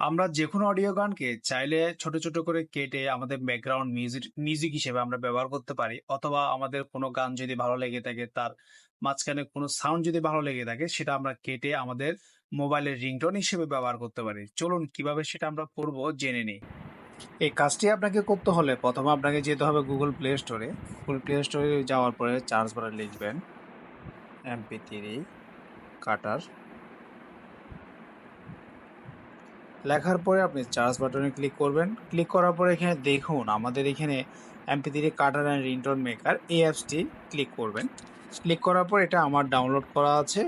আমরা যে কোনো অডিও গানকে চাইলে ছোট, ছোট করে কেটে আমাদের ব্যাকগ্রাউন্ড মিউজিক মিউজিক হিসেবে আমরা ব্যবহার করতে পারি। অথবা আমাদের কোনো গান যদি ভালো লেগে থাকে তার মাঝখানে কোনো সাউন্ড যদি ভালো লেগে থাকে সেটা আমরা কেটে আমাদের মোবাইলের রিংটোন হিসেবে ব্যবহার করতে পারি। চলুন কীভাবে সেটা আমরা করব জেনে নিই। এই কাজটি আপনাকে করতে হলে প্রথমে আপনাকে যেতে হবে গুগল প্লে স্টোরে গুগল প্লে স্টোরে যাওয়ার পরে চার্জ বারে লিখবেন এমপি থ্রি কাটার। লেখার পরে আপনি সার্চ বাটনে ক্লিক করবেন। ক্লিক করার পরে এখানে দেখুন, আমাদের এখানে MP three cutter and ringtone maker এই অ্যাপসটি ক্লিক করবেন। ক্লিক করার পর এটা আমার ডাউনলোড করা আছে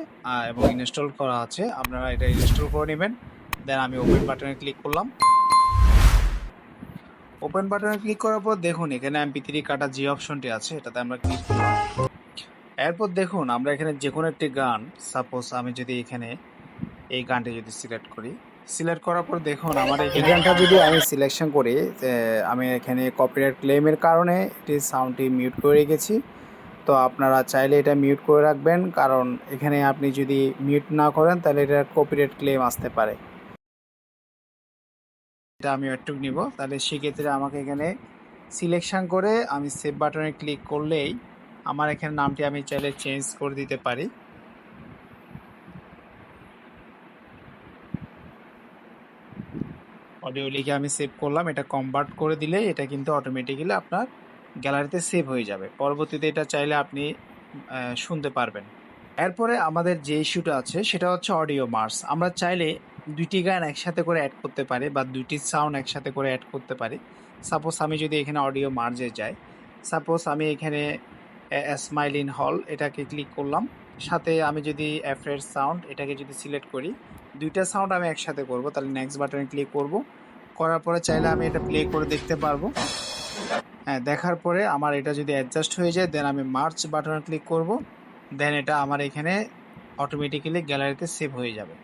এবং ইনস্টল করা আছে। আপনারা এটা ইনস্টল করে নেবেন দেন আমি ওপেন বাটনে ক্লিক করলাম। ওপেন বাটনে ক্লিক করার পর দেখুন, এখানে এমপি থ্রি কাটার যে অপশনটি আছে, এটাতে আমরা ক্লিক করলাম। এরপর দেখুন, আমরা এখানে যে কোনো একটি গান সাপোজ আমি যদি এখানে এই গানটি যদি সিলেক্ট করি। সিলেক্ট করার পর দেখুন, আমার এই গানটা যদি আমি সিলেকশন করি আমি এখানে কপিরাইট ক্লেমের কারণে এটি সাউন্ডটি মিউট করে রেখেছি। তো আপনারা চাইলে এটা মিউট করে রাখবেন, কারণ এখানে আপনি যদি মিউট না করেন, তাহলে এটার কপিরাইট ক্লেম আসতে পারে। এটা আমি একটু নিব, তাহলে সেক্ষেত্রে আমাকে এখানে সিলেকশন করে আমি সেভ বাটনে ক্লিক করলেই আমার এখানে নামটি আমি চাইলে চেঞ্জ করে দিতে পারি। অডিও লিখে আমি সেভ করলাম। এটা কনভার্ট করে দিলে এটা কিন্তু অটোমেটিক্যালি আপনার গ্যালারিতে সেভ হয়ে যাবে। পরবর্তীতে এটা চাইলে আপনি শুনতে পারবেন। এরপরে আমাদের যে ইস্যুটা আছে সেটা হচ্ছে অডিও মার্স আমরা চাইলে ২ টি গান একসাথে করে অ্যাড করতে পারি বা ২ টি সাউন্ড একসাথে করে অ্যাড করতে পারি। সাপোজ আমি যদি এখানে অডিও মার্জে যাই। সাপোজ আমি এখানে স্মাইল ইন হল এটাকে ক্লিক করলাম। সাথে আমি যদি এফরেট সাউন্ড এটাকে যদি সিলেক্ট করি, দুইটা সাউন্ড আমি একসাথে করব। তাহলে নেক্সট বাটনে ক্লিক করব। করার পরে চাইলে আমি এটা প্লে করে দেখতে পারব। হ্যাঁ, দেখার পরে আমার এটা যদি অ্যাডজাস্ট হয়ে যায় দেন আমি মার্চ বাটনে ক্লিক করব। দেন এটা আমার এখানে অটোমেটিক্যালি গ্যালারিতে সেভ হয়ে যাবে।